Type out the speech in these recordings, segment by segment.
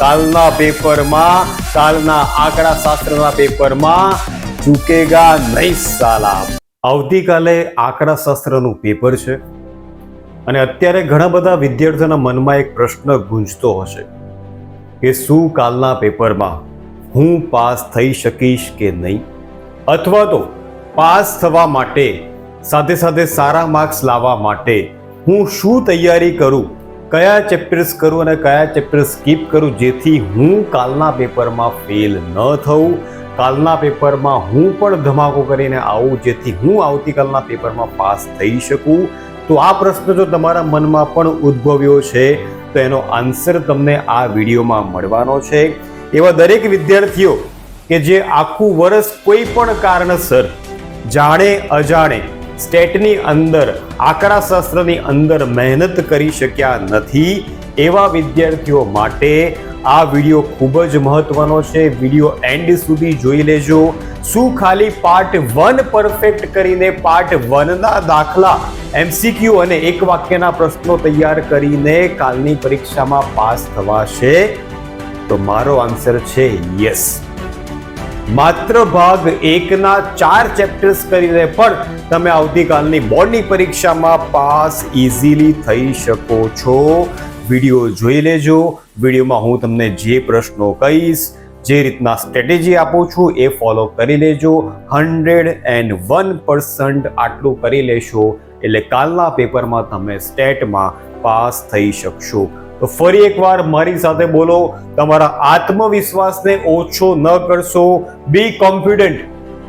કાલના પેપરમાં, કાલના આંકડા શાસ્ત્રના પેપરમાં ચૂકેગા નહીં સાલા. આવતીકાલે આંકડા શાસ્ત્રનું પેપર છે અને અત્યારે ઘણા બધા વિદ્યાર્થીઓના મનમાં એક પ્રશ્ન ગુંજતો હશે કે શું કાલના પેપરમાં હું પાસ થઈ શકીશ કે નહીં? અથવા તો પાસ થવા માટે સાથે સાથે સારા માર્ક્સ લાવવા માટે હું શું તૈયારી કરું? કયા ચેપ્ટર્સ કરું અને કયા ચેપ્ટર સ્કીપ કરું જેથી હું કાલના પેપરમાં ફેલ ન થઉં? કાલના પેપરમાં હું પણ ધમાકો કરીને આવું જેથી હું આવતીકાલના પેપરમાં પાસ થઈ શકું? તો આ પ્રશ્ન જો તમારા મનમાં પણ ઉદ્ભવ્યો છે, તો એનો આન્સર તમને આ વિડીયોમાં મળવાનો છે. એવા દરેક વિદ્યાર્થીઓ કે જે આખું વર્ષ કોઈ પણ કારણસર જાણે અજાણે સ્ટેટની અંદર આંકડા શાસ્ત્રની અંદર મહેનત કરી શક્યા નથી એવા વિદ્યાર્થીઓ માટે આ વીડિયો ખૂબ જ મહત્વનો છે. વીડિયો એન્ડ સુધી જોઈ લેજો. શું ખાલી પાર્ટ વન પરફેક્ટ કરીને પાર્ટ વનના દાખલા એમસીક્યુ અને એક વાક્યના પ્રશ્નો તૈયાર કરીને કાલની પરીક્ષામાં પાસ થવાશે? તો મારો આન્સર છે યસ માત્ર ભાગ એકના ચાર ચેપ્ટર્સ કરીને પણ તમે આવતીકાલની બોર્ડની પરીક્ષામાં પાસ ઇઝીલી થઈ શકો છો. વીડિયો જોઈ લેજો. વિડીયોમાં હું તમને જે પ્રશ્નો કહીશ, જે રીતના સ્ટ્રેટેજી આપું છું એ ફોલો કરી લેજો. હંડ્રેડ એન્ડ વન પર્સન્ટ આટલું કરી લેશો, એટલે કાલના પેપરમાં તમે સ્ટેટમાં પાસ થઈ શકશો. તો ફરી એકવાર મારી સાથે બોલો, તમારા આત્મવિશ્વાસને ઓછો ન કરશો બી કોન્ફિડન્ટ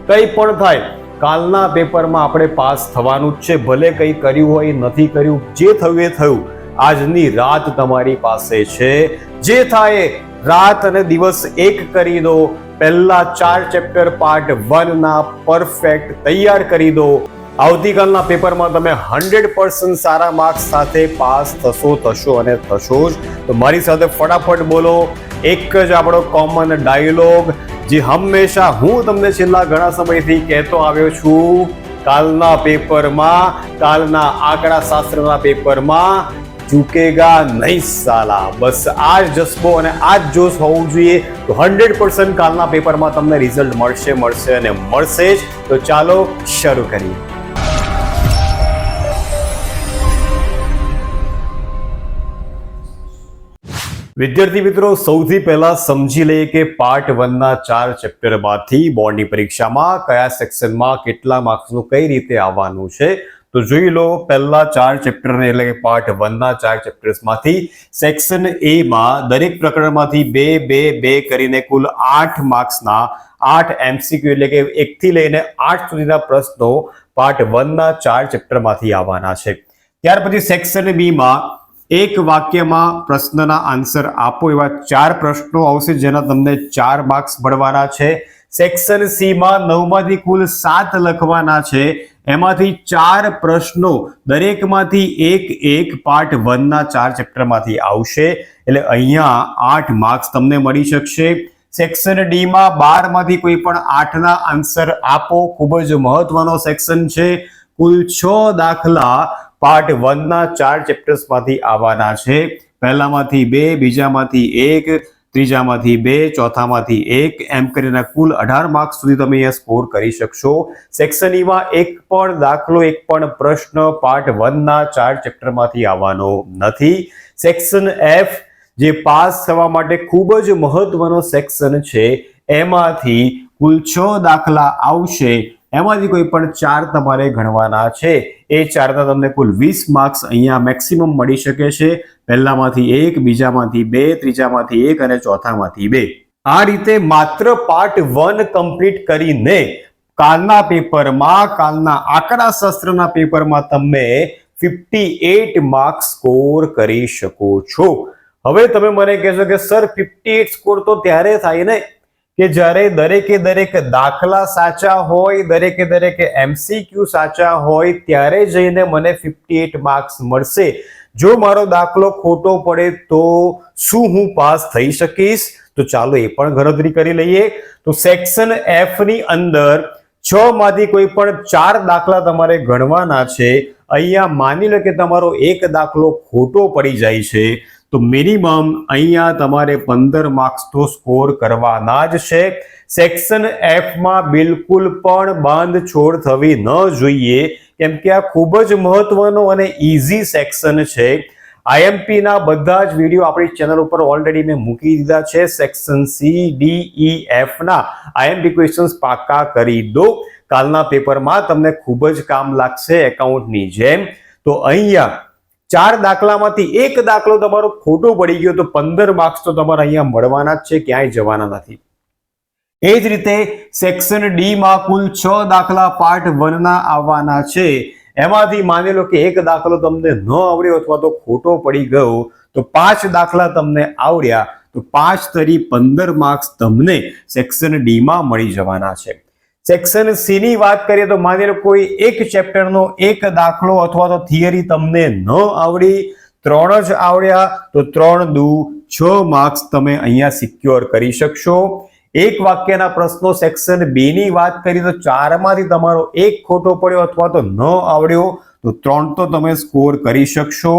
કંઈ પણ થાય, કાલના પેપરમાં આપણે પાસ થવાનું જ છે, ભલે કંઈ કર્યું હોય, નથી કર્યું, જે થયું એ થયું. આજની રાત તમારી પાસે છે. જે થાય રાત અને દિવસ એક કરી દો. પહેલા ચાર ચેપ્ટર પાર્ટ વનના પરફેક્ટ તૈયાર કરી દો. આવતીકાલના પેપરમાં તમે હંડ્રેડ પર્સન્ટ સારા માર્ક્સ સાથે પાસ થશો થશો અને થશો જ. તો મારી સાથે ફટાફટ બોલો. એક જ આપણો કોમન ડાયલોગ જે હંમેશા હું તમને છેલ્લા ઘણા સમયથી કહેતો આવ્યો છું. કાલના પેપરમાં, કાલના આંકડા શાસ્ત્રના પેપરમાં ચૂકેગા નહીં સાલા. બસ આ જ જસ્બો અને આ જ જોશ હોવું જોઈએ. તો હંડ્રેડ પર્સન્ટ કાલના પેપરમાં તમને રિઝલ્ટ મળશે મળશે અને મળશે જ. તો ચાલો શરૂ કરીએ. વિદ્યાર્થી મિત્રો, સૌથી પહેલા સમજી લઈએ કે પાર્ટ વનના ચાર ચેપ્ટરમાંથી બોર્ડની પરીક્ષામાં કયા સેક્શનમાં કેટલા માર્ક્સનું કઈ રીતે આવવાનું છે? તો જોઈ લો, પહેલા ચાર ચેપ્ટરને એટલે કે પાર્ટ વનના ચાર ચેપ્ટર્સમાંથી સેક્શન એમાં દરેક પ્રકરણમાંથી બે બે બે કરીને કુલ આઠ માર્ક્સના આઠ એમસીક્યુ એટલે કે એકથી લઈને આઠ સુધીના પ્રશ્નો પાર્ટ વનના ચાર ચેપ્ટરમાંથી આવવાના છે. ત્યાર પછી સેક્શન બી માં એક વાક્યમાં પ્રશ્નના આન્સર આપો. એવા ચાર પ્રશ્નો આવશે જેના તમને ચાર માર્ક્સ મળવાના છે. સેક્શન સી માં નવમાંથી કુલ સાત લખવાના છે. એમાંથી ચાર પ્રશ્નો દરેકમાંથી એક એક પાર્ટ વનના ચાર ચેપ્ટરમાંથી આવશે. એટલે અહીંયા આઠ માર્ક્સ તમને મળી શકશે. સેક્શન ડી માં બારમાંથી કોઈ પણ આઠના આન્સર આપો. ખૂબ જ મહત્વનો સેક્શન છે. કુલ છ દાખલા પાર્ટ વનના ચાર ચેપ્ટર્સમાંથી આવવાના છે. પહેલામાંથી બે, બીજામાંથી એક, ત્રીજામાંથી બે, ચોથામાંથી એક, એમ કરીને કુલ અઢાર માર્ક્સ સુધી તમે અહીંયા સ્કોર કરી શકશો. સેક્શન ઈમાં એક પણ દાખલો, એક પણ પ્રશ્ન પાર્ટ વનના ચાર ચેપ્ટરમાંથી આવવાનો નથી. સેક્શન એફ જે પાસ થવા માટે ખૂબ જ મહત્વનો સેક્શન છે, એમાંથી કુલ છ દાખલા આવશે. એમાંથી કોઈ પણ ચાર તમારે ગણવાના છે. એ ચારના તમને કુલ વીસ માર્ક્સ અહીંયા મેક્સિમમ મળી શકે છે. પહેલામાંથી એક, બીજામાંથી બે, ત્રીજામાંથી એક અને ચોથામાંથી બે. આ રીતે માત્ર પાર્ટ વન કમ્પ્લીટ કરીને કાલના પેપરમાં કાલના આંકડા શાસ્ત્રના પેપરમાં તમે ફિફ્ટી એટ માર્ક્સ સ્કોર કરી શકો છો. હવે તમે મને કહેશો કે સર ફિફ્ટી એટ સ્કોર તો ત્યારે થાય ને કે જ્યારે દરેકે દરેક દાખલા સાચા હોય, દરેકે દરેક એમસીક્યુ સાચા હોય, ત્યારે જઈને મને ફિફ્ટી એટ માર્ક્સ મળશે. જો મારો દાખલો ખોટો પડે તો શું હું પાસ થઈ શકીશ? તો ચાલો એ પણ ગણતરી કરી લઈએ. તો સેક્શન એફની અંદર છ માંથી કોઈ પણ ચાર દાખલા તમારે ગણવાના છે. અહીંયા માની લો કે તમારો એક દાખલો ખોટો પડી જાય છે. તો મિનિમમ અહીંયા તમારે પંદર માર્ક્સ તો સ્કોર કરવાના જ છે. સેક્શન એફમાં બિલકુલ પણ બાંધછોડ થવી ન જોઈએ, કેમ કે આ ખૂબ જ મહત્વનો અને ઇઝી સેક્શન છે. આઈએમપી ના બધા જ વીડિયો આપણી ચેનલ ઉપર ઓલરેડી મેં મૂકી દીધા છે. Section C D E F ના આઈએમપી ક્વેશ્ચન્સ પાકા કરી દો. કાલના પેપરમાં તમને ખૂબ જ કામ લાગશે એકાઉન્ટની જેમ. તો અહીંયા ચાર દાખલામાંથી એક દાખલો તમારો ખોટો પડી ગયો તો પંદર માર્ક્સ તો તમારે અહીંયા મળવાના જ છે, ક્યાંય જવાના નથી. એ જ રીતે સેક્શન ડી માં કુલ છ દાખલા પાર્ટ વન ના આવવાના છે. એમાંથી માની લો કે એક દાખલો તમને ન આવડ્યો અથવા તો ખોટો પડી ગયો, તો પાંચ દાખલા તમને આવડ્યા, તો પાંચ તરી પંદર માર્ક્સ તમને સેક્શન ડી માં મળી જવાના છે. સેક્શન સી ની વાત કરીએ તો માની લો કોઈ એક ચેપ્ટરનો એક દાખલો અથવા તો થિયરી તમને ન આવડી, ત્રણ જ આવડ્યા, તો ત્રણ દુ છ માર્ક્સ તમે અહીંયા સિક્યોર કરી શકશો. એક વાક્યના પ્રશ્નો સેક્શન બી ની વાત કરીએ તો ચારમાંથી તમારો એક ખોટો પડ્યો અથવા તો ન આવડ્યો, તો ત્રણ તો તમે સ્કોર કરી શકશો.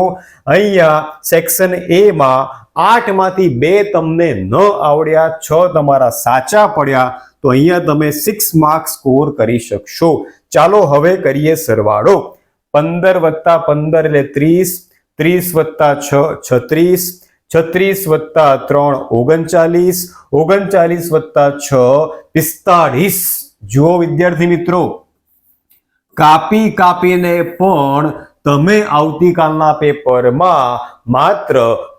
અહીંયા સેક્શન એ માં આઠમાંથી બે તમને ન આવડ્યા, છ તમારા સાચા પડ્યા તો અહીંયા તમે સિક્સ માર્ક સ્કોર કરી શકશો. ચાલો હવે કરીએ સરવાળો. પંદર વત્તા પંદર એટલે ત્રીસ ત્રીસ વત્તા છ, છત્રીસ છત્રીસ વત્તા ત્રણ, ઓગણચાલીસ ઓગણચાલીસ વત્તા છ, પિસ્તાળીસ. જુઓ વિદ્યાર્થી મિત્રો, કાપી કાપીને પણ તમે આવતીકાલના પેપરમાં માત્ર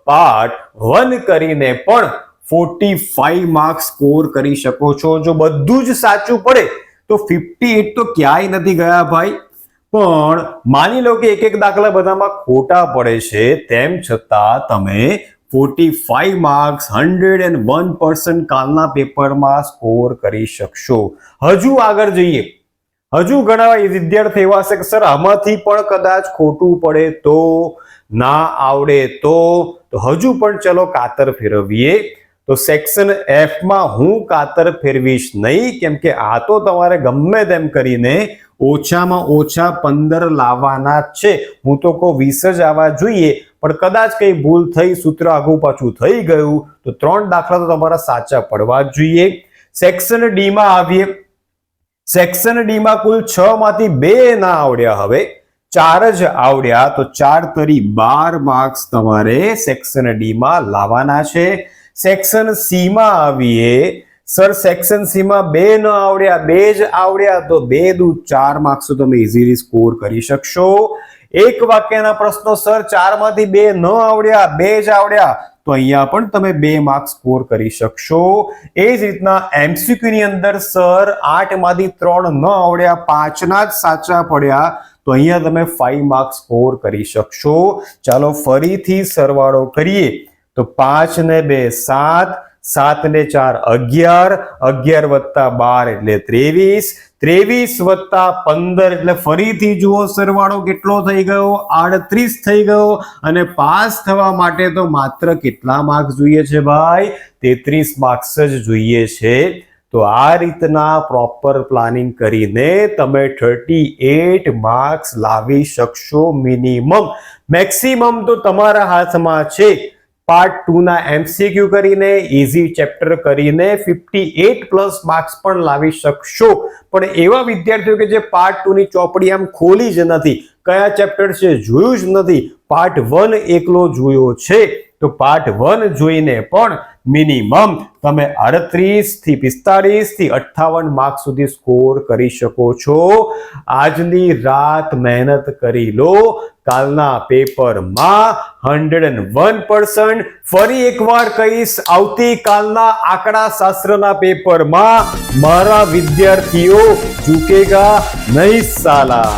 પાર્ટ વન કરીને પણ ફોર્ટી ફાઈવ માર્ક્સ સ્કોર કરી શકો છો. જો બધું જ સાચું પડે, તો ફિફ્ટી એટ તો ક્યાંય નથી ગયા ભાઈ. પણ માની લો કે એક એક દાખલા બધામાં ખોટા પડે છે, તેમ છતાં તમે forty five marks hundred and one percent કાલના પેપરમાં સ્કોર કરી શકશો. હજુ આગળ જઈએ. હજુ ઘણા વિદ્યાર્થી એવા હશે કે, સર, આમાંથી પણ કદાચ ખોટું પડે તો ના આવડે તો? તો હજુ પણ ચલો કાતર ફેરવીએ. તો સેક્શન એફમાં હું કાતર ફેરવીશ નહીં, કેમ કે આ તો તમારે ગમે તેમ કરીને ઓછામાં ઓછા પંદર લાવવાના છે. હું તો કહું વીસ જ આવવા જોઈએ, પણ કદાચ કંઈ ભૂલ થઈ, સૂત્ર આગું પાછું થઈ ગયું, તો ત્રણ દાખલા તો તમારા સાચા પડવા જ જોઈએ. સેક્શન ડીમાં આવીએ. સેક્શન ડીમાં કુલ છ માંથી બે ના આવડ્યા હવે. ચાર જ આવડ્યા, તો ચાર તરી બાર માર્ક્સ તમારે સેક્શન ડીમાં લાવવાના છે. સેક્શન સીમાં આવીએ. સર, સેક્શન સીમાં બે ન આવડ્યા, બે જ આવડ્યા, તો બે દુ ચાર માર્ક્સ તમે ઇઝીલી સ્કોર કરી શકશો. એક વાક્યના પ્રશ્નો, સર ચારમાંથી બે ન આવડ્યા, બે જ આવડ્યા, તો અહીંયા પણ તમે બે માર્ક્સ સ્કોર કરી શકશો. એ જ રીતના એમસીક્યુ ની અંદર, સર આઠમાંથી ત્રણ ન આવડ્યા, પાંચના જ સાચા પડ્યા, તો અહીંયા તમે ફાઈવ માર્ક્સ સ્કોર કરી શકશો. ચાલો ફરીથી સરવાળો કરીએ. તો પાંચ ને બે સાત સાત ને ચાર અગિયાર અગિયાર વત્તા બાર એટલે ત્રેવીસ ત્રેવીસ વત્તા પંદર એટલે ફરીથી જુઓ સરવાળો કેટલો થઈ ગયો? આડત્રીસ થઈ ગયો અને પાસ થવા માટે તો માત્ર કેટલા માર્ક્સ જોઈએ છે ભાઈ? તેત્રીસ માર્ક્સ જ જોઈએ છે. તો આ રીતના પ્રોપર પ્લાનિંગ કરીને તમે થર્ટી એટ માર્ક્સ લાવી શકશો મિનિમમ મેક્સિમમ તો તમારા હાથમાં છે. પાર્ટ ટુ ના એમસીક્યુ કરીને ઇઝી ચેપ્ટર કરીને ફિફ્ટી એટ પ્લસ માર્ક્સ પણ લાવી શકશો. પણ એવા વિદ્યાર્થીઓ કે જે પાર્ટ ટુ ની ચોપડી આમ ખોલી જ નથી, કયા ચેપ્ટર છે જોયું જ નથી. પાર્ટ વન એકલો જોયો છે. તો પાર્ટ વન જોઈને પણ મિનિમમ તમે અડત્રીસથી પિસ્તાળીસથી અઠ્ઠાવન માર્ક સુધી સ્કોર કરી શકો છો. આજની રાત મહેનત કરી લો. કાલના પેપરમાં હંડ્રેડ એન્ડ વન પર્સન્ટ ફરી એકવાર કહીશ આવતીકાલના આંકડા શાસ્ત્રના પેપરમાં મારા વિદ્યાર્થીઓ ઝૂકેગા નહીં સાલા.